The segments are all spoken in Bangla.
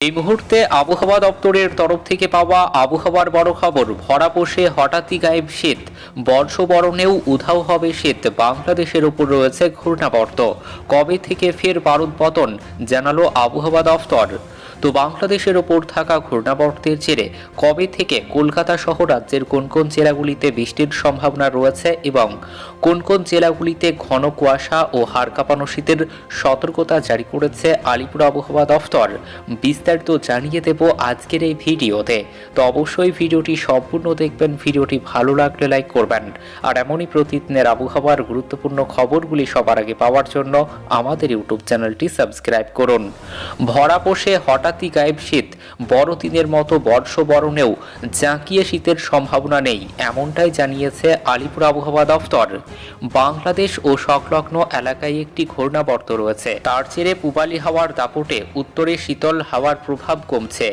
এই মুহূর্তে আবহাওয়া দপ্তরের তরফ থেকে পাওয়া আবহাওয়ার বড় খবর ভরা পোষে হঠাৎই গায়েব শীত। বর্ষবরণেও উধাও হবে শীত। বাংলাদেশের উপর রয়েছে ঘূর্ণাবর্ত। কবে থেকে ফের বারুদ পতন জানালো আবহাওয়া দফতর তো বাংলাদেশের ওপর থাকা ঘূর্ণাবর্তের জেরে কবে থেকে কলকাতা সহ রাজ্যের কোন কোন জেলাগুলিতে বৃষ্টির সম্ভাবনা রয়েছে এবং কোন কোন জেলাগুলিতে ঘন কুয়াশা ও হাড় কাঁপানো শীতের সতর্কতা জারি করেছে আলিপুর আবহাওয়া দফতর, বিস্তারিত জানিয়ে দেব আজকের এই ভিডিওতে। তো অবশ্যই ভিডিওটি সম্পূর্ণ দেখবেন, ভিডিওটি ভালো লাগলে লাইক করবেন। আর এমনই প্রতিদিনের আবহাওয়ার গুরুত্বপূর্ণ খবরগুলি সবার আগে পাওয়ার জন্য আমাদের ইউটিউব চ্যানেলটি সাবস্ক্রাইব করুন। ভরা পোষে হঠাৎই গায়েব শীত। বড়দিনের মতো বর্ষবরণেও জাঁকিয়ে শীতের সম্ভাবনা নেই, এমনটাই জানিয়েছে আলিপুর আবহাওয়া দফতর। বাংলাদেশ ও সংলগ্ন এলাকায় একটি ঘূর্ণাবর্ত রয়েছে। তার জেরে পূবালি হাওয়ার দাপটে উত্তরে শীতল হাওয়ার প্রভাব কমছে।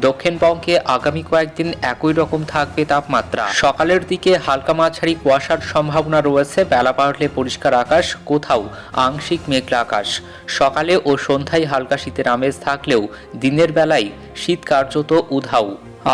দক্ষিণবঙ্গে আগামী কয়েকদিন একই রকম থাকবে তাপমাত্রা। সকালের দিকে হালকা মাঝারি কুয়াশার সম্ভাবনা রয়েছে, বেলা বাড়লে পরিষ্কার আকাশ, কোথাও আংশিক মেঘলা আকাশ। সকালে ও সন্ধ্যায় হালকা শীতের আমেজ থাকলেও দিনের বেলায় শীত কার্যত উধাও।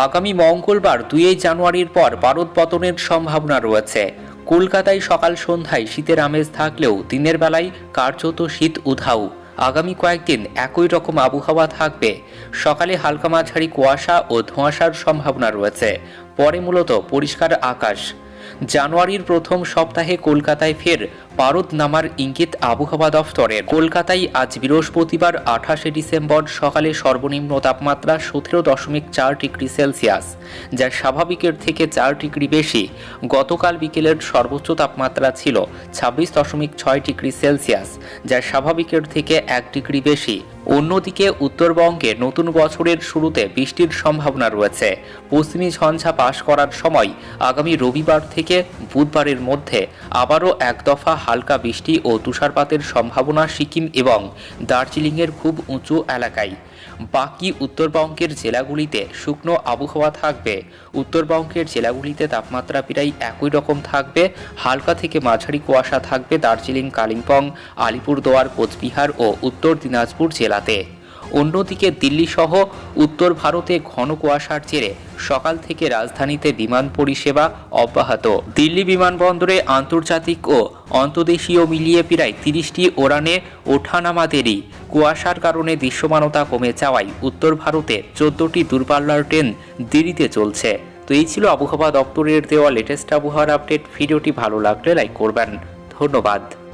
আগামী মঙ্গলবার দুই জানুয়ারির পর ভারত পতনের সম্ভাবনা রয়েছে। কলকাতায় সকাল সন্ধ্যায় শীতের আমেজ থাকলেও দিনের বেলায় কার্যত শীত উধাও। আগামী কয়েকদিন একই রকম আবহাওয়া থাকবে। সকালে হালকা মাঝারি কুয়াশা ও ধোঁয়াশার সম্ভাবনা রয়েছে। পরে মূলত পরিষ্কার আকাশ। জানুয়ারির প্রথম সপ্তাহে কলকাতায় ফের পারদ নামার ইঙ্গিত আবহাওয়া দফতরের। কলকাতায় আজ বৃহস্পতিবার আঠাশে ডিসেম্বর সকালে সর্বনিম্ন তাপমাত্রা সতেরো দশমিক চার ডিগ্রি সেলসিয়াস, যা স্বাভাবিকের থেকে চার ডিগ্রি বেশি। গতকাল বিকেলের সর্বোচ্চ তাপমাত্রা ছিল ছাব্বিশ দশমিক ছয় ডিগ্রি সেলসিয়াস, যা স্বাভাবিকের থেকে এক ডিগ্রি বেশি। অন্যদিকে উত্তরবঙ্গে নতুন বছরের শুরুতে বৃষ্টির সম্ভাবনা রয়েছে। পশ্চিমী ঝঞ্ঝা পাশ করার সময় আগামী রবিবার থেকে বুধবারের মধ্যে আবারও এক দফা হালকা বৃষ্টি ও তুষারপাতের সম্ভাবনা সিকিম এবং দার্জিলিংয়ের খুব উঁচু এলাকায়। বাকি উত্তরবঙ্গের জেলাগুলিতে শুকনো আবহাওয়া থাকবে। উত্তরবঙ্গের জেলাগুলিতে তাপমাত্রা প্রায় একই রকম থাকবে। হালকা থেকে মাঝারি কুয়াশা থাকবে দার্জিলিং, কালিম্পং, আলিপুরদুয়ার, কোচবিহার ও উত্তর দিনাজপুর জেলাতে। অন্যদিকে দিল্লি সহ উত্তর ভারতে ঘন কুয়াশার জেরে সকাল থেকে রাজধানীতে বিমান পরিষেবা অব্যাহত। দিল্লি বিমানবন্দরে আন্তর্জাতিক ও অন্তদেশীয় মিলিয়ে প্রায় তিরিশটি ওড়ানে ওঠানামা দেরি। কুয়াশার কারণে দৃশ্যমানতা কমে যাওয়ায় উত্তর ভারতে চোদ্দটি দূরপাল্লার ট্রেন দেরিতে চলছে। তো এই ছিল আবহাওয়া দপ্তরের দেওয়া লেটেস্ট আবহাওয়ার আপডেট ভিডিওটি ভালো লাগলে লাইক করবেন। ধন্যবাদ।